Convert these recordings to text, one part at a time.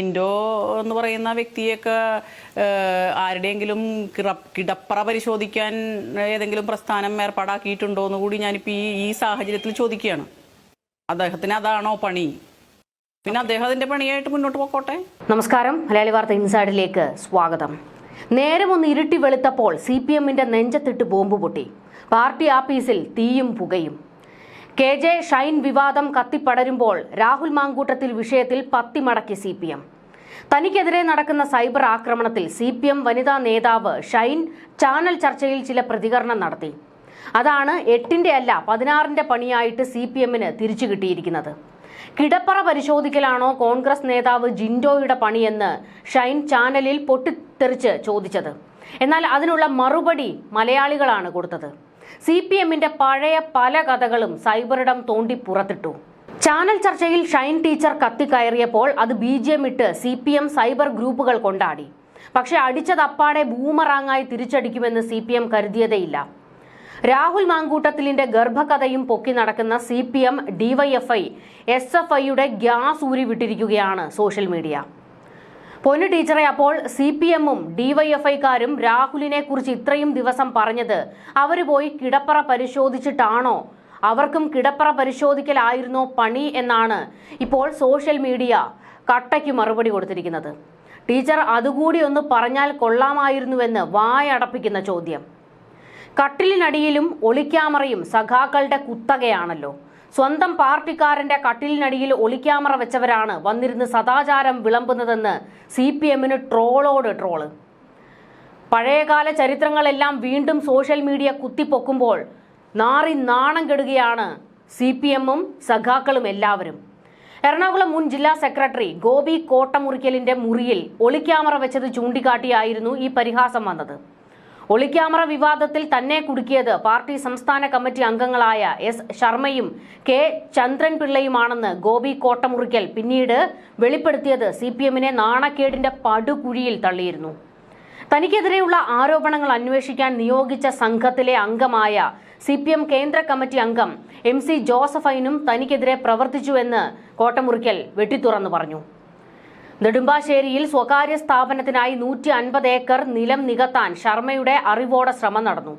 Indo എന്ന് പറയുന്ന വ്യക്തിയൊക്കെ ആരുടെയെങ്കിലും കിടപ്പറ പരിശോധിക്കാൻ ഏതെങ്കിലും പ്രസ്ഥാനം ഏർപ്പാടാക്കിയിട്ടുണ്ടോ എന്ന് കൂടി ഞാനിപ്പോൾ ഈ ഈ സാഹചര്യത്തിൽ ചോദിക്കുകയാണ്. അദ്ദേഹത്തിന് അതാണോ പണി? പിന്നെ അദ്ദേഹം അതിന്റെ പണിയായിട്ട് മുന്നോട്ട് പോക്കോട്ടെ. നമസ്കാരം. മലയാളി വാർത്ത ഇൻസൈഡിലേക്ക് സ്വാഗതം. നേരം ഒന്ന് ഇരുട്ടി വെളുത്തപ്പോൾ സി പി എമ്മിന്റെ നെഞ്ചത്തിട്ട് ബോംബ് പൊട്ടി. പാർട്ടി ആഫീസിൽ തീയും പുകയും. കെ ജെ ഷൈൻ വിവാദം കത്തിപ്പടരുമ്പോൾ രാഹുൽ മാങ്കൂട്ടത്തിൽ വിഷയത്തിൽ പത്തിമടക്കി സി പി എം. തനിക്കെതിരെ നടക്കുന്ന സൈബർ ആക്രമണത്തിൽ സി പി എം വനിതാ നേതാവ് ഷൈൻ ചാനൽ ചർച്ചയിൽ ചില പ്രതികരണം നടത്തി. അതാണ് എട്ടിന്റെ അല്ല പതിനാറിന്റെ പണിയായിട്ട് സി പി എമ്മിന് തിരിച്ചു കിട്ടിയിരിക്കുന്നത്. കിടപ്പറ പരിശോധിക്കലാണോ കോൺഗ്രസ് നേതാവ് ജിൻഡോയുടെ പണിയെന്ന് ഷൈൻ ചാനലിൽ പൊട്ടിത്തെറിച്ച് ചോദിച്ചത്. എന്നാൽ അതിനുള്ള മറുപടി മലയാളികളാണ് കൊടുത്തത്. സി പി എമ്മിന്റെ പഴയ പല കഥകളും സൈബറിടം തോണ്ടി പുറത്തിട്ടു. ചാനൽ ചർച്ചയിൽ ഷൈൻ ടീച്ചർ കത്തിക്കയറിയപ്പോൾ അത് ബി ജി എം ഇട്ട് സി പി എം സൈബർ ഗ്രൂപ്പുകൾ കൊണ്ടാടി. പക്ഷെ അടിച്ചതപ്പാടെ ബൂമറാങ്ങായി തിരിച്ചടിക്കുമെന്ന് സി പി എം കരുതിയതേയില്ല. രാഹുൽ മാങ്കൂട്ടത്തിലിന്റെ ഗർഭകഥയും പൊക്കി നടക്കുന്ന C P M DYFI S F ഐയുടെ ഗ്യാസ് ഊരി വിട്ടിരിക്കുകയാണ് സോഷ്യൽ മീഡിയ. പൊന്നു ടീച്ചറെ അപ്പോൾ സി പി എമ്മും ഡിവൈഎഫ്ഐക്കാരും രാഹുലിനെ കുറിച്ച് ഇത്രയും ദിവസം പറഞ്ഞത് അവർ പോയി കിടപ്പറ പരിശോധിച്ചിട്ടാണോ? അവർക്കും കിടപ്പറ പരിശോധിക്കലായിരുന്നോ പണി എന്നാണ് ഇപ്പോൾ സോഷ്യൽ മീഡിയ കട്ടയ്ക്ക് മറുപടി കൊടുത്തിരിക്കുന്നത്. ടീച്ചർ അതുകൂടി ഒന്ന് പറഞ്ഞാൽ കൊള്ളാമായിരുന്നുവെന്ന് വായടപ്പിക്കുന്ന ചോദ്യം. കട്ടിലിനടിയിലും ഒളിക്യാമറയും സഖാക്കളുടെ കുത്തകയാണല്ലോ. സ്വന്തം പാർട്ടിക്കാരന്റെ കട്ടിലിനടിയിൽ ഒളിക്യാമറ വെച്ചവരാണ് വന്നിരുന്ന് സദാചാരം വിളമ്പുന്നതെന്ന് സി പി എമ്മിന് ട്രോളോട് ട്രോൾ പഴയകാല ചരിത്രങ്ങളെല്ലാം വീണ്ടും സോഷ്യൽ മീഡിയ കുത്തിപ്പൊക്കുമ്പോൾ നാറി നാണം കെടുകയാണ് സി പി എമ്മും സഖാക്കളും എല്ലാവരും. എറണാകുളം മുൻ ജില്ലാ സെക്രട്ടറി ഗോപി കോട്ടമുറിക്കലിന്റെ മുറിയിൽ ഒളിക്യാമറ വെച്ചത് ചൂണ്ടിക്കാട്ടിയായിരുന്നു ഈ പരിഹാസം വന്നത്. ഒളിക്യാമറ വിവാദത്തിൽ തന്നെ കുടുക്കിയത് പാർട്ടി സംസ്ഥാന കമ്മിറ്റി അംഗങ്ങളായ എസ് ശർമ്മയും കെ ചന്ദ്രൻപിള്ളയുമാണെന്ന് ഗോപി കോട്ടമുറിക്കൽ പിന്നീട് വെളിപ്പെടുത്തിയത് സി പി എമ്മിനെ നാണക്കേടിന്റെ പടുകുഴിയിൽ തള്ളിയിരുന്നു. തനിക്കെതിരെയുള്ള ആരോപണങ്ങൾ അന്വേഷിക്കാൻ നിയോഗിച്ച സംഘത്തിലെ അംഗമായ സി പി എം കേന്ദ്ര കമ്മിറ്റി അംഗം എം സി ജോസഫൈനും തനിക്കെതിരെ പ്രവർത്തിച്ചുവെന്ന് കോട്ടമുറിക്കൽ വെട്ടിത്തുറന്നു പറഞ്ഞു. നെടുമ്പാശ്ശേരിയിൽ സ്വകാര്യ സ്ഥാപനത്തിനായി നൂറ്റി അൻപത് ഏക്കർ നിലം നികത്താൻ ശർമ്മയുടെ അറിവോടെ ശ്രമം നടന്നു.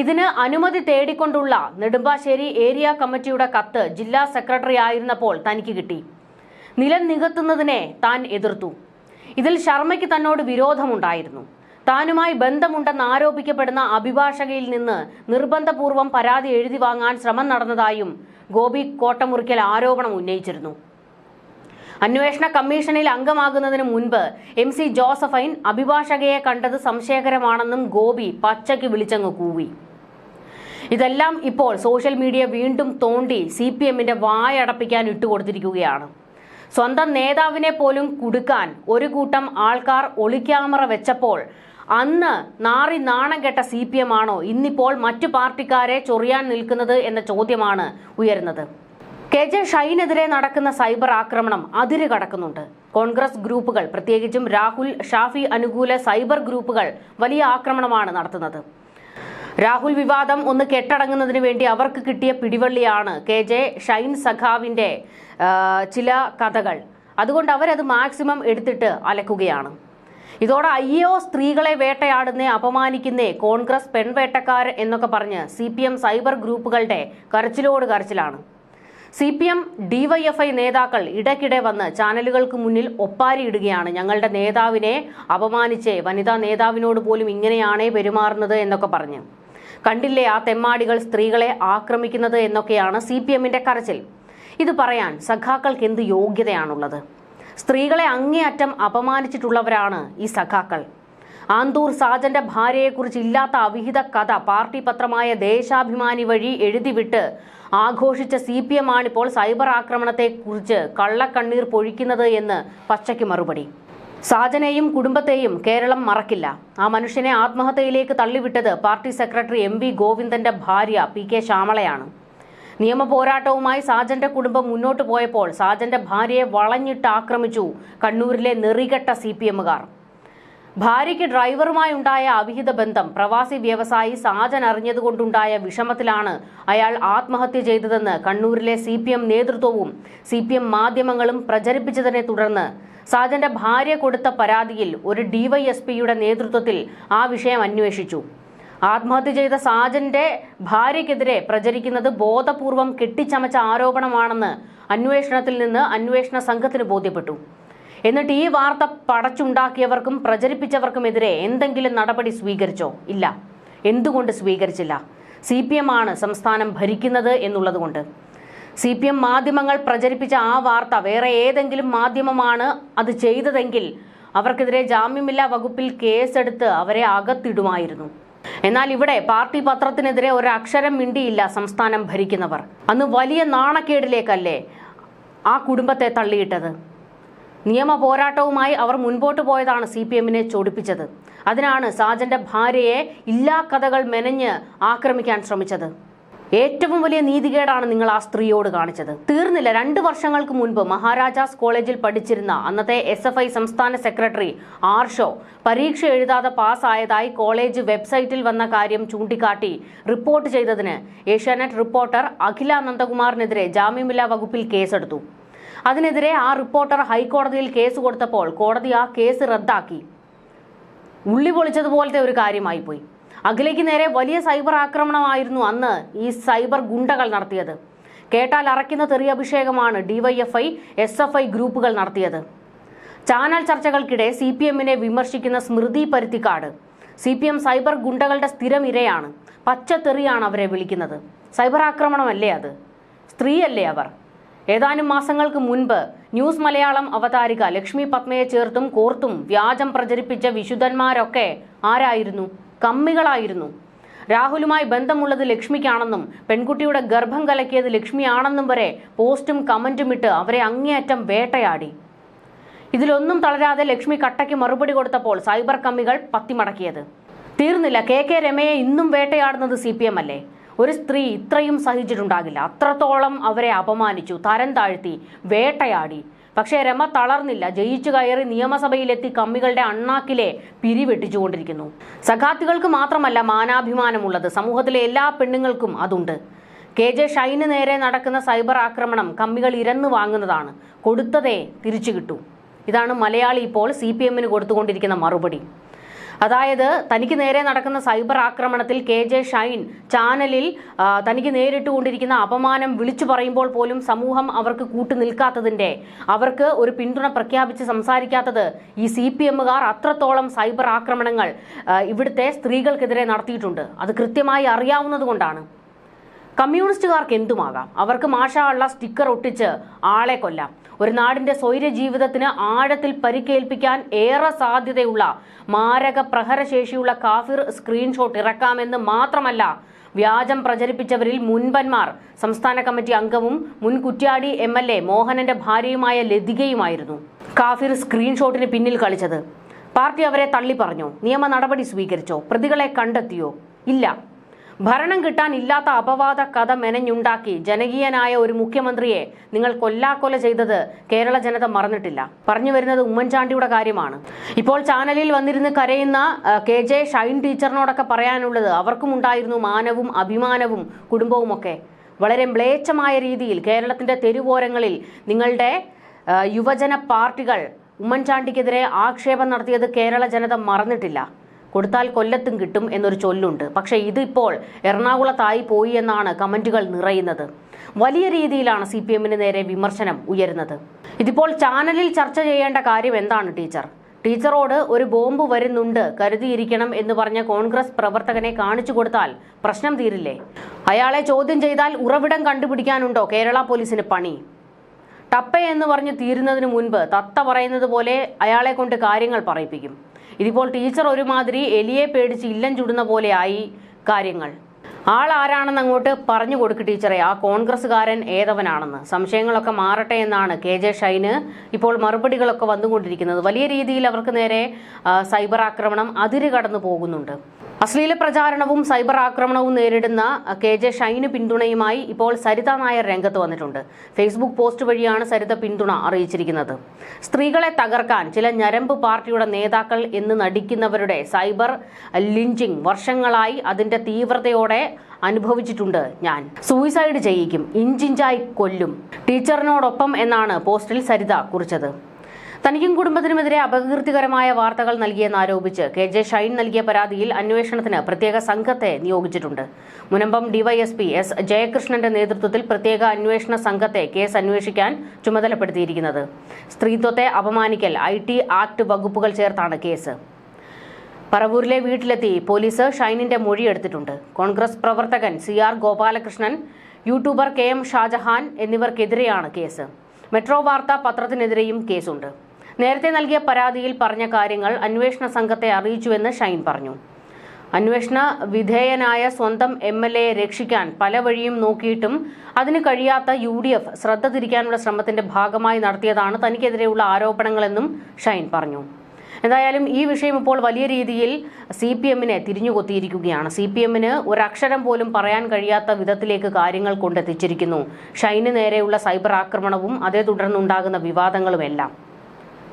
ഇതിന് അനുമതി തേടിക്കൊണ്ടുള്ള നെടുമ്പാശ്ശേരി ഏരിയ കമ്മിറ്റിയുടെ കത്ത് ജില്ലാ സെക്രട്ടറി ആയിരുന്നപ്പോൾ തനിക്ക് കിട്ടി. നിലം നികത്തുന്നതിനെ താൻ എതിർത്തു. ഇതിൽ ശർമ്മയ്ക്ക് തന്നോട് വിരോധമുണ്ടായിരുന്നു. താനുമായി ബന്ധമുണ്ടെന്ന് ആരോപിക്കപ്പെടുന്ന അഭിഭാഷകയിൽ നിന്ന് നിർബന്ധപൂർവം പരാതി എഴുതി വാങ്ങാൻ ശ്രമം നടന്നതായും ഗോപി കോട്ടമുറിക്കൽ ആരോപണം ഉന്നയിച്ചിരുന്നു. അന്വേഷണ കമ്മീഷനിൽ അംഗമാകുന്നതിന് മുൻപ് എം സി ജോസഫൈൻ അഭിഭാഷകയെ കണ്ടത് സംശയകരമാണെന്നും ഗോപി പച്ചയ്ക്ക് വിളിച്ചങ്ങ് കൂവി. ഇതെല്ലാം ഇപ്പോൾ സോഷ്യൽ മീഡിയ വീണ്ടും തോണ്ടി സി പി എമ്മിന്റെ വായടപ്പിക്കാൻ ഇട്ടുകൊടുത്തിരിക്കുകയാണ്. സ്വന്തം നേതാവിനെ പോലും കുടുക്കാൻ ഒരു കൂട്ടം ആൾക്കാർ ഒളിക്യാമറ വെച്ചപ്പോൾ അന്ന് നാറി നാണം കെട്ട സി പി എം ആണോ? ഇന്നിപ്പോൾ മറ്റു പാർട്ടിക്കാരെ ചൊറിയാൻ നിൽക്കുന്നത് എന്ന ചോദ്യമാണ് ഉയരുന്നത്. കെ ജെ ഷൈനെതിരെ നടക്കുന്ന സൈബർ ആക്രമണം അതിര് കടക്കുന്നുണ്ട്. കോൺഗ്രസ് ഗ്രൂപ്പുകൾ പ്രത്യേകിച്ചും രാഹുൽ ഷാഫി അനുകൂല സൈബർ ഗ്രൂപ്പുകൾ വലിയ ആക്രമണമാണ് നടത്തുന്നത്. രാഹുൽ വിവാദം ഒന്ന് കെട്ടടങ്ങുന്നതിന് വേണ്ടി അവർക്ക് കിട്ടിയ പിടിവള്ളിയാണ് കെ ജെ ഷൈൻ സഖാവിന്റെ ചില കഥകൾ. അതുകൊണ്ട് അവരത് മാക്സിമം എടുത്തിട്ട് അലക്കുകയാണ്. ഇതോടെ അയ്യോ സ്ത്രീകളെ വേട്ടയാടുന്നേ അപമാനിക്കുന്നേ കോൺഗ്രസ് പെൺവേട്ടക്കാർ എന്നൊക്കെ പറഞ്ഞ് സി സൈബർ ഗ്രൂപ്പുകളുടെ കരച്ചിലോട് കരച്ചിലാണ്. സി പി എം ഡിവൈഎഫ്ഐ നേതാക്കൾ ഇടയ്ക്കിടെ വന്ന് ചാനലുകൾക്ക് മുന്നിൽ ഒപ്പാരിയിടുകയാണ്. ഞങ്ങളുടെ നേതാവിനെ അപമാനിച്ച് വനിതാ നേതാവിനോട് പോലും ഇങ്ങനെയാണേ പെരുമാറുന്നത് എന്നൊക്കെ പറഞ്ഞ്. കണ്ടില്ലേ ആ തെമ്മാടികൾ സ്ത്രീകളെ ആക്രമിക്കുന്നത് എന്നൊക്കെയാണ് സി പി എമ്മിന്റെ കരച്ചിൽ. ഇത് പറയാൻ സഖാക്കൾക്ക് എന്ത് യോഗ്യതയാണുള്ളത്? സ്ത്രീകളെ അങ്ങേയറ്റം അപമാനിച്ചിട്ടുള്ളവരാണ് ഈ സഖാക്കൾ. ആന്തൂർ സാജന്റെ ഭാര്യയെക്കുറിച്ച് ഇല്ലാത്ത അവിഹിത കഥ പാർട്ടി പത്രമായ ദേശാഭിമാനി വഴി എഴുതിവിട്ട് ആഘോഷിച്ച സി പി എം ആണിപ്പോൾ സൈബർ ആക്രമണത്തെക്കുറിച്ച് കള്ളക്കണ്ണീർ പൊഴിക്കുന്നത് എന്ന് പച്ചയ്ക്ക് മറുപടി. സാജനെയും കുടുംബത്തെയും കേരളം മറക്കില്ല. ആ മനുഷ്യനെ ആത്മഹത്യയിലേക്ക് തള്ളിവിട്ടത് പാർട്ടി സെക്രട്ടറി എം വി ഗോവിന്ദന്റെ ഭാര്യ പി കെ ശ്യാമളയാണ്. നിയമ പോരാട്ടവുമായി സാജന്റെ കുടുംബം മുന്നോട്ട് പോയപ്പോൾ സാജന്റെ ഭാര്യയെ വളഞ്ഞിട്ട് ആക്രമിച്ചു കണ്ണൂരിലെ നെറികെട്ട സി പി എമ്മുകാർ. ഭാര്യയ്ക്ക് ഡ്രൈവറുമായി ഉണ്ടായ അവിഹിത ബന്ധം പ്രവാസി വ്യവസായി സാജൻ അറിഞ്ഞതുകൊണ്ടുണ്ടായ വിഷമത്തിലാണ് അയാൾ ആത്മഹത്യ ചെയ്തതെന്ന് കണ്ണൂരിലെ സി പി എം നേതൃത്വവും സി പി എം മാധ്യമങ്ങളും പ്രചരിപ്പിച്ചതിനെ തുടർന്ന് സാജന്റെ ഭാര്യ കൊടുത്ത പരാതിയിൽ ഒരു ഡിവൈഎസ്പിയുടെ നേതൃത്വത്തിൽ ആ വിഷയം അന്വേഷിച്ചു. ആത്മഹത്യ ചെയ്ത സാജന്റെ ഭാര്യയ്ക്കെതിരെ പ്രചരിക്കുന്നത് ബോധപൂർവം കെട്ടിച്ചമച്ച ആരോപണമാണെന്ന് അന്വേഷണത്തിൽ നിന്ന് അന്വേഷണ സംഘത്തിന് ബോധ്യപ്പെട്ടു. എന്നിട്ട് ഈ വാർത്ത പടച്ചുണ്ടാക്കിയവർക്കും പ്രചരിപ്പിച്ചവർക്കും പ്രചരിപ്പിച്ചവർക്കുമെതിരെ എന്തെങ്കിലും നടപടി സ്വീകരിച്ചോ? ഇല്ല. എന്തുകൊണ്ട് സ്വീകരിച്ചില്ല? സി പി എം ആണ് സംസ്ഥാനം ഭരിക്കുന്നത് എന്നുള്ളതുകൊണ്ട്. സി പി എം മാധ്യമങ്ങൾ പ്രചരിപ്പിച്ച ആ വാർത്ത വേറെ ഏതെങ്കിലും മാധ്യമമാണ് അത് ചെയ്തതെങ്കിൽ അവർക്കെതിരെ ജാമ്യമില്ലാ വകുപ്പിൽ കേസെടുത്ത് അവരെ അകത്തിടുമായിരുന്നു. എന്നാൽ ഇവിടെ പാർട്ടി പത്രത്തിനെതിരെ ഒരക്ഷരം മിണ്ടിയില്ല സംസ്ഥാനം ഭരിക്കുന്നവർ. അന്ന് വലിയ നാണക്കേടിലേക്കല്ലേ ആ കുടുംബത്തെ തള്ളിയിട്ടത്? നിയമ പോരാട്ടവുമായി അവർ മുൻപോട്ട് പോയതാണ് സി പി എമ്മിനെ ചൊടിപ്പിച്ചത്. അതിനാണ് സാജന്റെ ഭാര്യയെ ഇല്ലാ കഥകൾ മെനഞ്ഞ് ആക്രമിക്കാൻ ശ്രമിച്ചത്. ഏറ്റവും വലിയ നീതികേടാണ് നിങ്ങൾ ആ സ്ത്രീയോട് കാണിച്ചത്. തീർന്നില്ല. രണ്ട് വർഷങ്ങൾക്ക് മുൻപ് മഹാരാജാസ് കോളേജിൽ പഠിച്ചിരുന്ന അന്നത്തെ എസ് എഫ് ഐ സംസ്ഥാന സെക്രട്ടറി ആർഷോ പരീക്ഷ എഴുതാതെ പാസ്സായതായി കോളേജ് വെബ്സൈറ്റിൽ വന്ന കാര്യം ചൂണ്ടിക്കാട്ടി റിപ്പോർട്ട് ചെയ്തതിന് ഏഷ്യാനെറ്റ് റിപ്പോർട്ടർ അഖില നന്ദകുമാറിനെതിരെ ജാമ്യമില്ലാ വകുപ്പിൽ കേസെടുത്തു. അതിനെതിരെ ആ റിപ്പോർട്ടർ ഹൈക്കോടതിയിൽ കേസ് കൊടുത്തപ്പോൾ കോടതി ആ കേസ് റദ്ദാക്കി. ഉള്ളി പൊളിച്ചതുപോലത്തെ ഒരു കാര്യമായി പോയി അഖിലയ്ക്ക് നേരെ വലിയ സൈബർ ആക്രമണമായിരുന്നു അന്ന് ഈ സൈബർ ഗുണ്ടകൾ നടത്തിയത്. കേട്ടാൽ അറയ്ക്കുന്ന തെറി അഭിഷേകമാണ് ഡിവൈഎഫ്ഐ എസ് എഫ് ഐ ഗ്രൂപ്പുകൾ നടത്തിയത്. ചാനൽ ചർച്ചകൾക്കിടെ സി പി എമ്മിനെ വിമർശിക്കുന്ന Smruthi Paruthikkad. C P M cyber ഗുണ്ടകളുടെ സ്ഥിരം ഇരയാണ്. പച്ചത്തെറിയാണ് അവരെ വിളിക്കുന്നത്. സൈബർ ആക്രമണമല്ലേ അത്? സ്ത്രീയല്ലേ അവർ? ഏതാനും മാസങ്ങൾക്ക് മുൻപ് ന്യൂസ് മലയാളം അവതാരിക ലക്ഷ്മി പത്മയെ ചേർത്തും കോർത്തും വ്യാജം പ്രചരിപ്പിച്ച വിശുദ്ധന്മാരൊക്കെ ആരായിരുന്നു? കമ്മികളായിരുന്നു. രാഹുലുമായി ബന്ധമുള്ളത് ലക്ഷ്മിക്കാണെന്നും പെൺകുട്ടിയുടെ ഗർഭം കലക്കിയത് ലക്ഷ്മിയാണെന്നും വരെ പോസ്റ്റും കമന്റും ഇട്ട് അവരെ അങ്ങേയറ്റം വേട്ടയാടി. ഇതിലൊന്നും തളരാതെ ലക്ഷ്മി കട്ടയ്ക്ക് മറുപടി കൊടുത്തപ്പോൾ സൈബർ കമ്മികൾ പത്തിമടക്കിയത്. തീർന്നില്ല കെ കെ രമയെ ഇന്നും വേട്ടയാടുന്നത് സി പി എം അല്ലേ? ഒരു സ്ത്രീ ഇത്രയും സഹിച്ചിട്ടുണ്ടാകില്ല. അത്രത്തോളം അവരെ അപമാനിച്ചു തരം താഴ്ത്തി വേട്ടയാടി. പക്ഷേ രമ തളർന്നില്ല. ജയിച്ചു കയറി നിയമസഭയിലെത്തി കമ്മികളുടെ അണ്ണാക്കിലെ പിരിവെട്ടിച്ചുകൊണ്ടിരിക്കുന്നു സഖാത്തികൾക്ക് മാത്രമല്ല മാനാഭിമാനമുള്ളത്. സമൂഹത്തിലെ എല്ലാ പെണ്ണുങ്ങൾക്കും അതുണ്ട്. കെ ജെ ഷൈന് നേരെ നടക്കുന്ന സൈബർ ആക്രമണം കമ്മികൾ ഇരന്നു വാങ്ങുന്നതാണ്. കൊടുത്തതേ തിരിച്ചു കിട്ടൂ. ഇതാണ് മലയാളി ഇപ്പോൾ സി പി എമ്മിന് കൊടുത്തുകൊണ്ടിരിക്കുന്ന മറുപടി. അതായത് തനിക്ക് നേരെ നടക്കുന്ന സൈബർ ആക്രമണത്തിൽ കെ ജെ ഷൈൻ ചാനലിൽ തനിക്ക് നേരിട്ടുകൊണ്ടിരിക്കുന്ന അപമാനം വിളിച്ചു പറയുമ്പോൾ പോലും സമൂഹം അവർക്ക് കൂട്ടു നിൽക്കാത്തതിന്റെ അവർക്ക് ഒരു പിന്തുണ പ്രഖ്യാപിച്ച് സംസാരിക്കാത്തത് ഈ സി പി എമ്മുകാർ അത്രത്തോളം സൈബർ ആക്രമണങ്ങൾ ഇവിടുത്തെ സ്ത്രീകൾക്കെതിരെ നടത്തിയിട്ടുണ്ട്. അത് കൃത്യമായി അറിയാവുന്നത് കൊണ്ടാണ് കമ്മ്യൂണിസ്റ്റുകാർക്ക് എന്തുമാകാം? അവർക്ക് മാഷാള്ള സ്റ്റിക്കർ ഒട്ടിച്ച് ആളെ കൊല്ലാം. ഒരു നാടിന്റെ സ്വൈര ജീവിതത്തിന് ആഴത്തിൽ പരിക്കേൽപ്പിക്കാൻ ഏറെ സാധ്യതയുള്ള മാരക പ്രഹരശേഷിയുള്ള കാഫിർ സ്ക്രീൻഷോട്ട് ഇറക്കാമെന്ന് മാത്രമല്ല വ്യാജം പ്രചരിപ്പിച്ചവരിൽ മുൻപന്മാർ സംസ്ഥാന കമ്മിറ്റി അംഗവും മുൻ കുറ്റ്യാടി എം എൽ എ മോഹനന്റെ ഭാര്യയുമായ ലതികയുമായിരുന്നു. കാഫിർ സ്ക്രീൻഷോട്ടിന് പിന്നിൽ കളിച്ചത് പാർട്ടി അവരെ തള്ളി പറഞ്ഞു നിയമ നടപടി സ്വീകരിച്ചോ? പ്രതികളെ കണ്ടെത്തിയോ? ഇല്ല. ഭരണം കിട്ടാൻ ഇല്ലാത്ത അപവാദ കഥ മെനഞ്ഞുണ്ടാക്കി ജനകീയനായ ഒരു മുഖ്യമന്ത്രിയെ നിങ്ങൾ കൊല്ലാക്കൊല ചെയ്തത് കേരള ജനത മറന്നിട്ടില്ല. പറഞ്ഞു വരുന്നത് ഉമ്മൻചാണ്ടിയുടെ കാര്യമാണ്. ഇപ്പോൾ ചാനലിൽ വന്നിരുന്ന് കരയുന്ന കെ ജെ ഷൈൻ ടീച്ചറിനോടൊക്കെ പറയാനുള്ളത് അവർക്കും ഉണ്ടായിരുന്നു മാനവും അഭിമാനവും കുടുംബവുമൊക്കെ. വളരെ മ്ലേച്ഛമായ രീതിയിൽ കേരളത്തിന്റെ തെരുവോരങ്ങളിൽ നിങ്ങളുടെ യുവജന പാർട്ടികൾ ഉമ്മൻചാണ്ടിക്കെതിരെ ആക്ഷേപം നടത്തിയത് കേരള ജനത മറന്നിട്ടില്ല. കൊടുത്താൽ കൊല്ലത്തും കിട്ടും എന്നൊരു ചൊല്ലുണ്ട്. പക്ഷേ ഇതിപ്പോൾ എറണാകുളത്തായി പോയി എന്നാണ് കമന്റുകൾ നിറയുന്നത്. വലിയ രീതിയിലാണ് സി പി എമ്മിന് നേരെ വിമർശനം ഉയരുന്നത്. ഇതിപ്പോൾ ചാനലിൽ ചർച്ച ചെയ്യേണ്ട കാര്യം എന്താണ് ടീച്ചർ? ടീച്ചറോട് ഒരു ബോംബ് വരുന്നുണ്ട് കരുതിയിരിക്കണം എന്ന് പറഞ്ഞ കോൺഗ്രസ് പ്രവർത്തകനെ കാണിച്ചു കൊടുത്താൽ പ്രശ്നം തീരില്ലേ? അയാളെ ചോദ്യം ചെയ്താൽ ഉറവിടം കണ്ടുപിടിക്കാനുണ്ടോ കേരള പോലീസിന് പണി? ടപ്പ എന്ന് പറഞ്ഞ് തീരുന്നതിന് മുൻപ് തത്ത പറയുന്നത് പോലെ അയാളെ കൊണ്ട് കാര്യങ്ങൾ പറയിപ്പിക്കും. ഇതിപ്പോൾ ടീച്ചർ ഒരുമാതിരി എലിയെ പേടിച്ച് ഇല്ലം ചുടുന്ന പോലെയായി കാര്യങ്ങൾ. ആൾ ആരാണെന്ന് അങ്ങോട്ട് പറഞ്ഞു കൊടുക്ക് ടീച്ചറെ. ആ കോൺഗ്രസ്സുകാരൻ ഏതവനാണെന്ന്. സംശയങ്ങളൊക്കെ മാറട്ടെ എന്നാണ് കെ ജെ ഷൈന് ഇപ്പോൾ മറുപടികളൊക്കെ വന്നുകൊണ്ടിരിക്കുന്നത്. വലിയ രീതിയിൽ അവർക്ക് നേരെ സൈബർ ആക്രമണം അതിര് കടന്നു പോകുന്നുണ്ട്. അശ്ലീല പ്രചാരണവും സൈബർ ആക്രമണവും നേരിടുന്ന കെ ജെ ഷൈന് പിന്തുണയുമായി ഇപ്പോൾ സരിത നായർ രംഗത്ത് വന്നിട്ടുണ്ട്. ഫേസ്ബുക്ക് പോസ്റ്റ് വഴിയാണ് സരിത പിന്തുണ അറിയിച്ചിരിക്കുന്നത്. സ്ത്രീകളെ തകർക്കാൻ ചില ഞരമ്പ് പാർട്ടിയുടെ നേതാക്കൾ എന്ന് നടിക്കുന്നവരുടെ സൈബർ ലിഞ്ചിങ് വർഷങ്ങളായി അതിന്റെ തീവ്രതയോടെ അനുഭവിച്ചിട്ടുണ്ട് ഞാൻ. സൂയിസൈഡ് ചെയ്യിക്കും ഇഞ്ചിഞ്ചായി കൊല്ലും ടീച്ചറിനോടൊപ്പം എന്നാണ് പോസ്റ്റിൽ സരിത കുറിച്ചത്. തനിക്കും കുടുംബത്തിനുമെതിരെ അപകീർത്തികരമായ വാർത്തകൾ നൽകിയെന്നാരോപിച്ച് കെ ജെ ഷൈൻ നൽകിയ പരാതിയിൽ അന്വേഷണത്തിന് പ്രത്യേക സംഘത്തെ നിയോഗിച്ചിട്ടുണ്ട്. മുനമ്പം ഡിവൈഎസ്പി എസ് ജയകൃഷ്ണന്റെ നേതൃത്വത്തിൽ പ്രത്യേക അന്വേഷണ സംഘത്തെ കേസ് അന്വേഷിക്കാൻ ചുമതലപ്പെടുത്തിയിരിക്കുന്നത്. സ്ത്രീത്വത്തെ അപമാനിക്കൽ ഐ ടി ആക്ട് വകുപ്പുകൾ ചേർത്താണ് കേസ്. പറവൂരിലെ വീട്ടിലെത്തി പോലീസ് ഷൈനിന്റെ മൊഴിയെടുത്തിട്ടുണ്ട് കോൺഗ്രസ് പ്രവർത്തകൻ C R Gopalakrishnan YouTuber K M Shajahan എന്നിവർക്കെതിരെയാണ് case. Metro Vartha പത്രത്തിനെതിരെയും കേസുണ്ട്. നേരത്തെ നൽകിയ പരാതിയിൽ പറഞ്ഞ കാര്യങ്ങൾ അന്വേഷണ സംഘത്തെ അറിയിച്ചുവെന്ന് ഷൈൻ പറഞ്ഞു. അന്വേഷണ വിധേയനായ സ്വന്തം എം എൽ എയെ രക്ഷിക്കാൻ പല വഴിയും നോക്കിയിട്ടും അതിന് കഴിയാത്ത യു ഡി എഫ് ശ്രദ്ധ തിരിക്കാനുള്ള ശ്രമത്തിന്റെ ഭാഗമായി നടത്തിയതാണ് തനിക്കെതിരെയുള്ള ആരോപണങ്ങളെന്നും ഷൈൻ പറഞ്ഞു. എന്തായാലും ഈ വിഷയം ഇപ്പോൾ വലിയ രീതിയിൽ സി പി എമ്മിനെ തിരിഞ്ഞുകൊത്തിയിരിക്കുകയാണ്. സി പി എമ്മിന് ഒരക്ഷരം പോലും പറയാൻ കഴിയാത്ത വിധത്തിലേക്ക് കാര്യങ്ങൾ കൊണ്ടെത്തിച്ചിരിക്കുന്നു. ഷൈന് നേരെയുള്ള സൈബർ ആക്രമണവും അതേ തുടർന്നുണ്ടാകുന്ന വിവാദങ്ങളുമെല്ലാം.